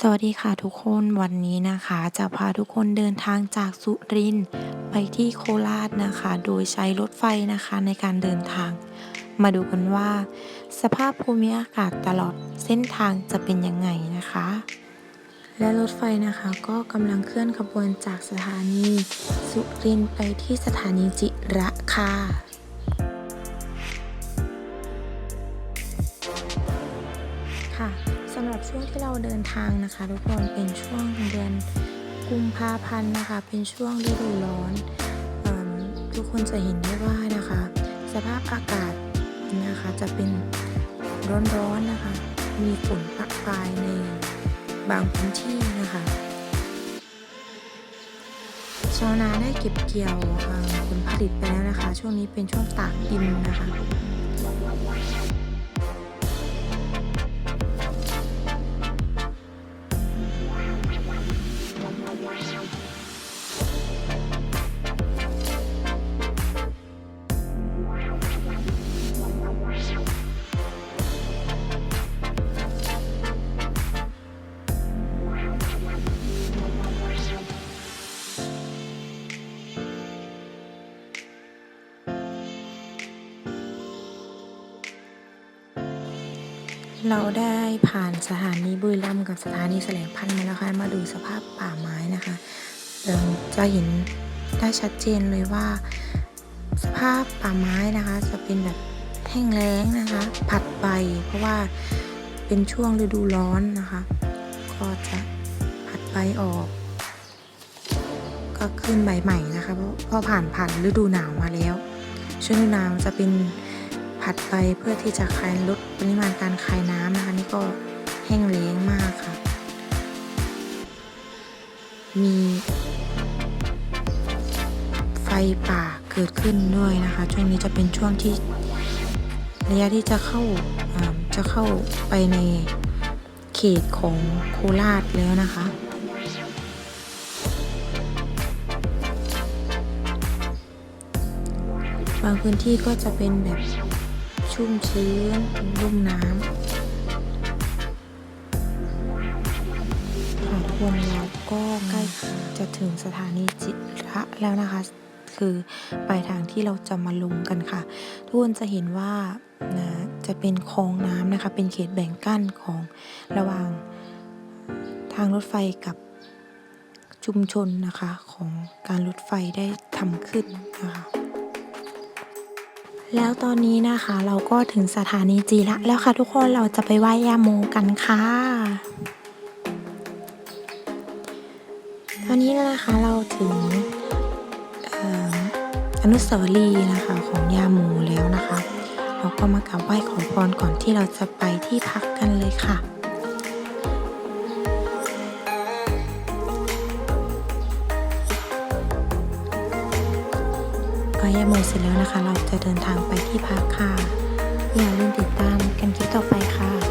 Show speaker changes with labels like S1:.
S1: สวัสดีค่ะทุกคนวันนี้นะคะ จะพาทุกคนเดินทางจากสุรินทร์ไปที่โคราชนะคะ โดยใช้รถไฟนะคะในการเดินทาง มาดูกันว่า สภาพภูมิอากาศตลอดเส้นทางจะเป็นยังไงนะคะ และรถไฟนะคะก็กำลังเคลื่อนขบวนจากสถานี สุรินทร์ไปที่สถานีจิระค่ะ สำหรับช่วงที่เราเดินทางนะคะ ทุกคนเป็นช่วงเดือนกุมภาพันธ์นะคะ เป็นช่วงฤดูร้อนเอทุกคนจะเห็นได้ว่านะคะ สภาพอากาศนะคะจะเป็นร้อนๆนะคะ มีฝนปะปลายในบางพื้นที่นะคะชาวนาได้เก็บเกี่ยวผลผลิตไปแล้วนะคะ ช่วงนี้เป็นช่วงตากดินนะคะ เราได้ผ่านสถานีบุรีรัมย์กับสถานีแสลงพันธุ์มาแล้วค่ะ มาดูสภาพป่าไม้นะคะจะเห็นได้ชัดเจนเลยว่า สภาพป่าไม้นะคะ จะเป็นแบบแห้งแล้งนะคะ ผัดใบเพราะว่าเป็นช่วงฤดูร้อนนะคะ ก็จะผัดใบออก ก็ขึ้นใบใหม่นะคะเพราะพอผ่านผ่านฤดูหนาวมาแล้วช่วงฤดูหนาวจะเป็น ผัดใบเพื่อที่จะคลายลดปริมาณการคายน้ำนะคะนี่ก็แห้งแล้งมากค่ะ มีไฟป่าเกิดขึ้นด้วยนะคะ ช่วงนี้จะเป็นช่วงที่ระยะที่จะเข้าาจะเข้าไปในเขตของโคราชแล้วนะคะ บางพื้นที่ก็จะเป็นแบบ ชุ่มชื้นลุ่มน้ำค่ะทุกคนเราก็ใกล้จะถึงสถานีจิระแล้วนะคะ คือปลายทางที่เราจะมาลงกันค่ะ ทุกคนจะเห็นว่านะจะเป็นคลองน้ำนะคะ เป็นเขตแบ่งกั้นของระหว่างทางรถไฟกับชุมชนนะคะของการรถไฟได้ทำขึ้นนะคะ แล้วตอนนี้นะคะเราก็ถึงสถานีจีละแล้วค่ะทุกคนเราจะไปไหว้ย่าโมกันค่ะ ตอนนี้นะคะเราถึงอออนุสาวรีย์นะคะของย่าโมแล้วนะคะ เราก็มากราบไหว้ขอพรก่อนที่เราจะไปที่พักกันเลยค่ะ พายาโมเสร็จแล้วนะคะ เราจะเดินทางไปที่พักค่ะ อย่าลืมติดตามกันคลิปต่อไปค่ะ